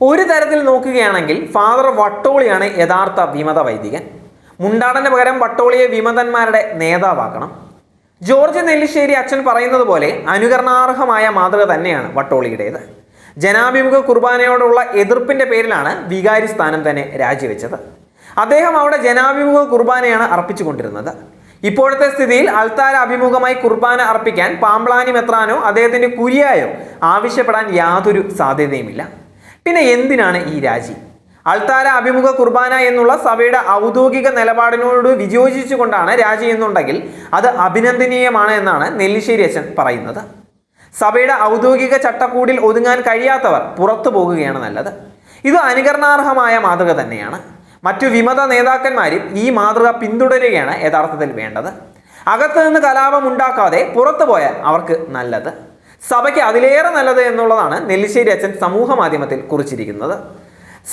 ഒരു തരത്തിൽ നോക്കുകയാണെങ്കിൽ ഫാദർ വട്ടോളിയാണ് യഥാർത്ഥ വിമത വൈദികൻ. മുണ്ടാടന് പകരം വട്ടോളിയെ വിമതന്മാരുടെ നേതാവാക്കണം. ജോർജ് നെല്ലിശ്ശേരി അച്ഛൻ പറയുന്നത് പോലെ അനുകരണാർഹമായ മാതൃക തന്നെയാണ് വട്ടോളിയുടേത്. ജനാഭിമുഖ കുർബാനയോടുള്ള എതിർപ്പിന്റെ പേരിലാണ് വികാരി സ്ഥാനം തന്നെ രാജിവെച്ചത്. അദ്ദേഹം അവിടെ ജനാഭിമുഖ കുർബാനയാണ് അർപ്പിച്ചുകൊണ്ടിരുന്നത്. ഇപ്പോഴത്തെ സ്ഥിതിയിൽ അൾത്താര അഭിമുഖമായി കുർബാന അർപ്പിക്കാൻ പാമ്പ്ളാനി മെത്രാനോ അദ്ദേഹത്തിന്റെ കുരിയായോ ആവശ്യപ്പെടാൻ യാതൊരു സാധ്യതയുമില്ല. പിന്നെ എന്തിനാണ് ഈ രാജി? അൾത്താര അഭിമുഖ കുർബാന എന്നുള്ള സഭയുടെ ഔദ്യോഗിക നിലപാടിനോട് വിയോജിച്ചുകൊണ്ടാണ് രാജി എന്നുണ്ടെങ്കിൽ അത് അഭിനന്ദനീയമാണ് എന്നാണ് നെല്ലിശ്ശേരി അച്ഛൻ പറയുന്നത്. സഭയുടെ ഔദ്യോഗിക ചട്ടക്കൂടിൽ ഒതുങ്ങാൻ കഴിയാത്തവർ പുറത്തു പോകുകയാണ് നല്ലത്. ഇത് അനുകരണാർഹമായ മാതൃക തന്നെയാണ്. മറ്റു വിമത നേതാക്കന്മാരും ഈ മാതൃക പിന്തുടരുകയാണ് യഥാർത്ഥത്തിൽ വേണ്ടത്. അകത്തുനിന്ന് കലാപം ഉണ്ടാക്കാതെ പുറത്തു പോയാൽ അവർക്ക് നല്ലത്. സഭയ്ക്ക് അതിലേറെ നല്ലത് എന്നുള്ളതാണ് നെല്ലിശ്ശേരി അച്ഛൻ സമൂഹ മാധ്യമത്തിൽ കുറിച്ചിരിക്കുന്നത്.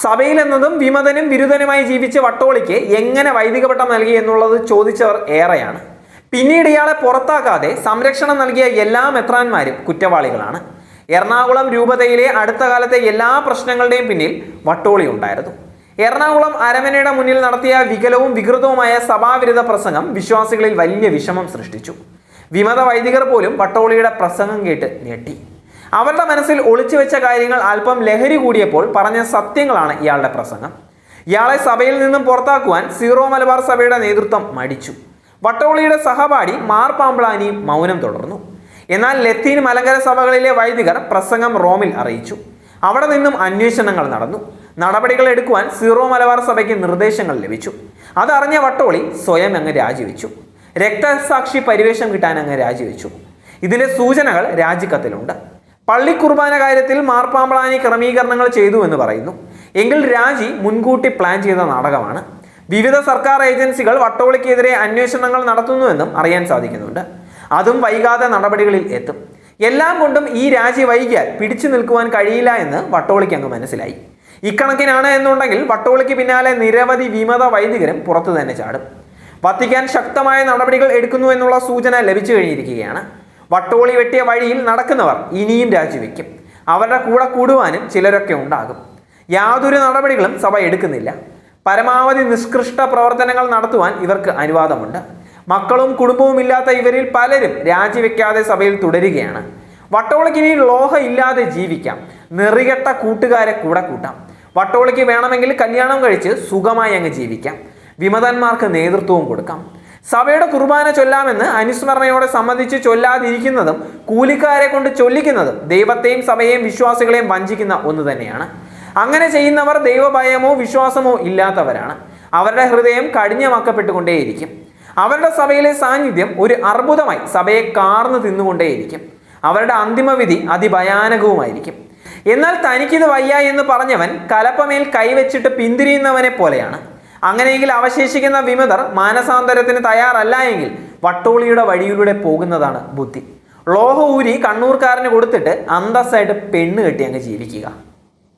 സഭയിൽ എന്നതും വിമതനും ബിരുദനുമായി ജീവിച്ച വട്ടോളിക്ക് എങ്ങനെ വൈദിക പട്ടം നൽകി എന്നുള്ളത് ചോദിച്ചവർ ഏറെയാണ്. പിന്നീട് ഇയാളെ പുറത്താക്കാതെ സംരക്ഷണം നൽകിയ എല്ലാ മെത്രാന്മാരും കുറ്റവാളികളാണ്. എറണാകുളം രൂപതയിലെ അടുത്ത കാലത്തെ എല്ലാ പ്രശ്നങ്ങളുടെയും പിന്നിൽ വട്ടോളി ഉണ്ടായിരുന്നു. എറണാകുളം അരമനയുടെ മുന്നിൽ നടത്തിയ വികലവും വികൃതവുമായ സഭാവിരുദ്ധ പ്രസംഗം വിശ്വാസികളിൽ വലിയ വിഷമം സൃഷ്ടിച്ചു. വിമത വൈദികർ പോലും വട്ടോളിയുടെ പ്രസംഗം കേട്ട് ഞെട്ടി. അവരുടെ മനസ്സിൽ ഒളിച്ചു വെച്ച കാര്യങ്ങൾ അല്പം ലഹരി കൂടിയപ്പോൾ പറഞ്ഞ സത്യങ്ങളാണ് ഇയാളുടെ പ്രസംഗം. ഇയാളെ സഭയിൽ നിന്നും പുറത്താക്കുവാൻ സീറോ മലബാർ സഭയുടെ നേതൃത്വം മടിച്ചു. വട്ടോളിയുടെ സഹപാഠി മാർ പാമ്പ്ളാനി മൗനം തുടർന്നു. എന്നാൽ ലത്തീൻ മലങ്കര സഭകളിലെ വൈദികർ പ്രസംഗം റോമിൽ അറിയിച്ചു. അവിടെ നിന്നും അന്വേഷണങ്ങൾ നടന്നു. നടപടികൾ എടുക്കുവാൻ സീറോ മലബാർ സഭയ്ക്ക് നിർദ്ദേശങ്ങൾ ലഭിച്ചു. അതറിഞ്ഞ വട്ടോളി സ്വയം അങ്ങ് രാജിവെച്ചു. രക്തസാക്ഷി പരിവേഷം കിട്ടാൻ അങ്ങ് രാജിവെച്ചു. ഇതിന്റെ സൂചനകൾ രാജിക്കത്തിലുണ്ട്. പള്ളി കുർബാന കാര്യത്തിൽ മാർപ്പാമ്പളാനി ക്രമീകരണങ്ങൾ ചെയ്തു എന്ന് പറയുന്നു. എങ്കിൽ രാജി മുൻകൂട്ടി പ്ലാൻ ചെയ്ത നാടകമാണ്. വിവിധ സർക്കാർ ഏജൻസികൾ വട്ടോളിക്കെതിരെ അന്വേഷണങ്ങൾ നടത്തുന്നുവെന്നും അറിയാൻ സാധിക്കുന്നുണ്ട്. അതും വൈകാതെ നടപടികളിൽ എത്തും. എല്ലാം കൊണ്ടും ഈ രാജി വൈകിയാൽ പിടിച്ചു നിൽക്കുവാൻ കഴിയില്ല എന്ന് വട്ടോളിക്ക് അങ്ങ് മനസ്സിലായി. ഇക്കണക്കിനാണ് എന്നുണ്ടെങ്കിൽ വട്ടോളിക്ക് പിന്നാലെ നിരവധി വിമത വൈദികരും പുറത്തു തന്നെ ചാടും. വത്തിക്കാൻ ശക്തമായ നടപടികൾ എടുക്കുന്നു എന്നുള്ള സൂചന ലഭിച്ചു കഴിഞ്ഞിരിക്കുകയാണ്. വട്ടോളി വെട്ടിയ വഴിയിൽ നടക്കുന്നവർ ഇനിയും രാജിവെക്കും. അവരുടെ കൂടെ കൂടുവാനും ചിലരൊക്കെ ഉണ്ടാകും. യാതൊരു നടപടികളും സഭ എടുക്കുന്നില്ല. പരമാവധി നിഷ്കൃഷ്ട പ്രവർത്തനങ്ങൾ നടത്തുവാൻ ഇവർക്ക് അനുവാദമുണ്ട്. മക്കളും കുടുംബവും ഇല്ലാത്ത ഇവരിൽ പലരും രാജിവെക്കാതെ സഭയിൽ തുടരുകയാണ്. വട്ടോളിക്ക് ഇനി ലോഹ ഇല്ലാതെ ജീവിക്കാം. നെറികെട്ട കൂട്ടുകാരെ കൂടെ കൂട്ടാം. വട്ടോളിക്ക് വേണമെങ്കിൽ കല്യാണം കഴിച്ച് സുഖമായി അങ്ങ് ജീവിക്കാം. വിമതന്മാർക്ക് നേതൃത്വവും കൊടുക്കാം. സഭയുടെ കുർബാന ചൊല്ലാമെന്ന് അനുസ്മരണയോടെ സംബന്ധിച്ച് ചൊല്ലാതിരിക്കുന്നതും കൂലിക്കാരെ കൊണ്ട് ചൊല്ലിക്കുന്നതും ദൈവത്തെയും സഭയെയും വിശ്വാസികളെയും വഞ്ചിക്കുന്ന ഒന്ന് തന്നെയാണ്. അങ്ങനെ ചെയ്യുന്നവർ ദൈവഭയമോ വിശ്വാസമോ ഇല്ലാത്തവരാണ്. അവരുടെ ഹൃദയം കഠിനമാക്കപ്പെട്ടുകൊണ്ടേയിരിക്കും. അവരുടെ സഭയിലെ സാന്നിധ്യം ഒരു അർബുദമായി സഭയെ കാർന്നു തിന്നുകൊണ്ടേയിരിക്കും. അവരുടെ അന്തിമവിധി അതിഭയാനകവുമായിരിക്കും. എന്നാൽ തനിക്കിത് വയ്യ എന്ന് പറഞ്ഞവൻ കലപ്പമേൽ കൈവച്ചിട്ട് പിന്തിരിയുന്നവനെ പോലെയാണ്. അങ്ങനെയെങ്കിൽ അവശേഷിക്കുന്ന വിമതർ മാനസാന്തരത്തിന് തയ്യാറല്ല എങ്കിൽ വട്ടോളിയുടെ വഴിയിലൂടെ പോകുന്നതാണ് ബുദ്ധി. ലോഹ ഊരി കണ്ണൂർക്കാരന് കൊടുത്തിട്ട് അന്തസ്സായിട്ട് പെണ്ണ് കെട്ടി അങ്ങ് ജീവിക്കുക.